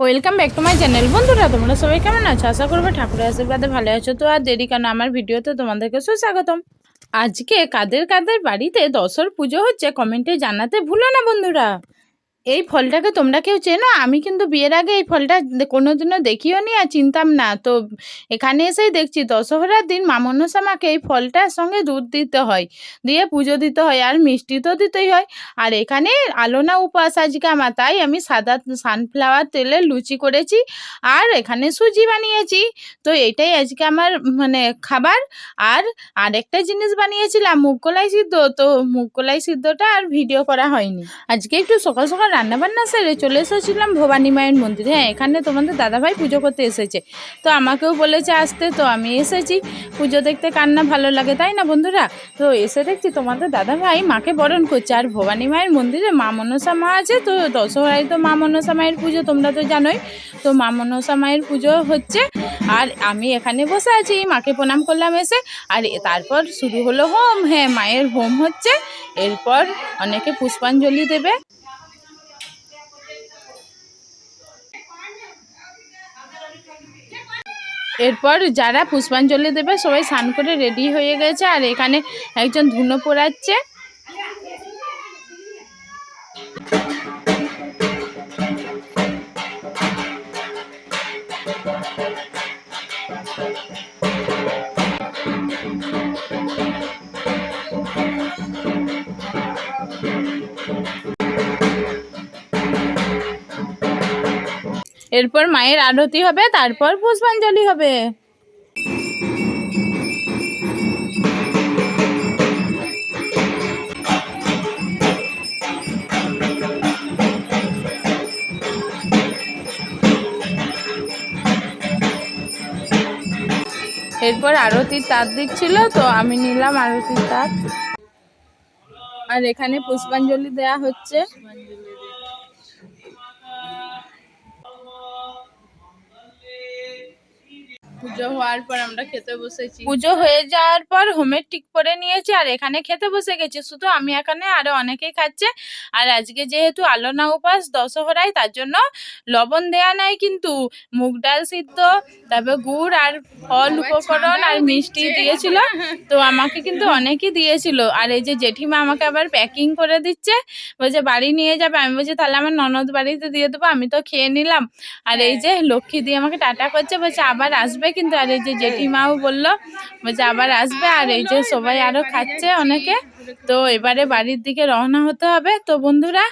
Welcome back to my channel বন্ধুরা, তোমরা সবাই কেমন আছো? আশা করব ঠাকুরের আশীর্বাদে ভালো আছো। তো আর দেরি কেন, আমার ভিডিওতে তোমাদেরকে সুস্বাগতম। আজকে কাদের কাদের বাড়িতে দশর পুজো হচ্ছে, কমেন্টে জানাতে ভুলো না, বন্ধুরা। এই ফলটাকে তোমরা কেউ চেনো? আমি কিন্তু বিয়ের আগে এই ফলটা কোনোদিনও দেখিও নি আর চিনতাম না। তো এখানে এসেই দেখছি দশহরার দিন মা মনসা মাকে এই ফলটার সঙ্গে দুধ দিতে হয়। দিয়ে পুজো দিতে হয় আর মিষ্টি তো দিতেই হয়। আর এখানে আলোনা উপবাস আজকে আমার, তাই আমি সাদা সানফ্লাওয়ার তেলের লুচি করেছি আর এখানে সুজি বানিয়েছি। তো এটাই আজকে আমার মানে খাবার। আর আরেকটা জিনিস বানিয়েছিলাম, মুগ কলাই সিদ্ধ। তো মুগ কলাই সিদ্ধটা আর ভিডিও করা হয়নি। আজকে একটু সকাল সকাল রান্না বান্না সেরে চলে এসেছিলাম ভবানী মায়ের মন্দিরে। হ্যাঁ এখানে তোমাদের দাদাভাই পুজো করতে এসেছে। তো আমাকেও বলেছে আসতে, তো আমি এসেছি। পুজো দেখতে কান্না ভালো লাগে, তাই না বন্ধুরা? তো এসে দেখছি তোমাদের দাদাভাই মাকে বরণ করছে। আর ভবানী মায়ের মন্দিরে মা মনসা মা আছে, তো দশহরায় তো মা মনসা মায়ের পুজো, তোমরা তো জানোই। তো মা মনসা মায়ের পুজো হচ্ছে। আর আমি এখানে বসে আছি, মাকে প্রণাম করলাম এসে। আর তারপর শুরু হলো হোম। হ্যাঁ মায়ের হোম হচ্ছে। এরপর অনেকে পুষ্পাঞ্জলি দেবে। এরপর যারা পুষ্পাঞ্জলি দেবে, সবাই স্নান করে রেডি হয়ে গেছে। আর এখানে একজন ধুনো পোড়াচ্ছে। এরপর মায়ের আরতি হবে, তারপর পুষ্পাঞ্জলি হবে। এরপর আরতির তার দিচ্ছিল তো আমি নিলাম আরতির তার আর এখানে পুষ্পাঞ্জলি দেয়া হচ্ছে। পুজো হওয়ার পর আমরা খেতে বসেছি। পুজো হয়ে যাওয়ার পর হোমের টিক করে নিয়েছি আর এখানে খেতে বসে গেছি। শুধু আমি এখানে আরও অনেকেই খাচ্ছে। আর আজকে যেহেতু আলোনা উপাস দশহরায় তার জন্য লবণ দেয়া নাই কিন্তু মুগ ডাল সিদ্ধ তারপর গুড় আর ফল উপকরণ আর মিষ্টি দিয়েছিল। তো আমাকে কিন্তু অনেকই দিয়েছিল। আর এই যে জেঠিমা আমাকে আবার প্যাকিং করে দিচ্ছে। বলছে বাড়ি নিয়ে যাবে। আমি বলছি তাহলে আমার ননদ বাড়িতে দিয়ে দেবো। আমি তো খেয়ে নিলাম। আর এই যে লক্ষ্মী দিয়ে আমাকে টাটা করছে। বলছে আবার আসবে কিন্তু আর এই যে জেঠিমাও বলল বলছে আবার আসবে আর এই যে সবাই আরও খাচ্ছে অনেকে। তো এবারে বাড়ির দিকে রওনা হতে হবে। তো বন্ধুরা,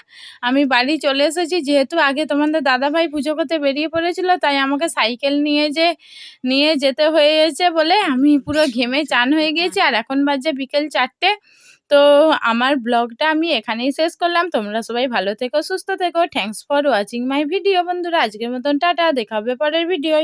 আমি বাড়ি চলে এসেছি। যেহেতু আগে তোমাদের দাদাভাই পুজো করতে বেরিয়ে পড়েছিল, তাই আমাকে সাইকেল নিয়ে যে, নিয়ে যেতে হয়েছে বলে আমি পুরো ঘেমে চান হয়ে গিয়েছি। আর এখন বাজে বিকেল চারটে। তো আমার ব্লগটা আমি এখানেই শেষ করলাম। তোমরা সবাই ভালো থেকো, সুস্থ থেকো। Thanks for watching my video বন্ধুরা। আজকের মতন টাটা, দেখা হবে পরের ভিডিওয়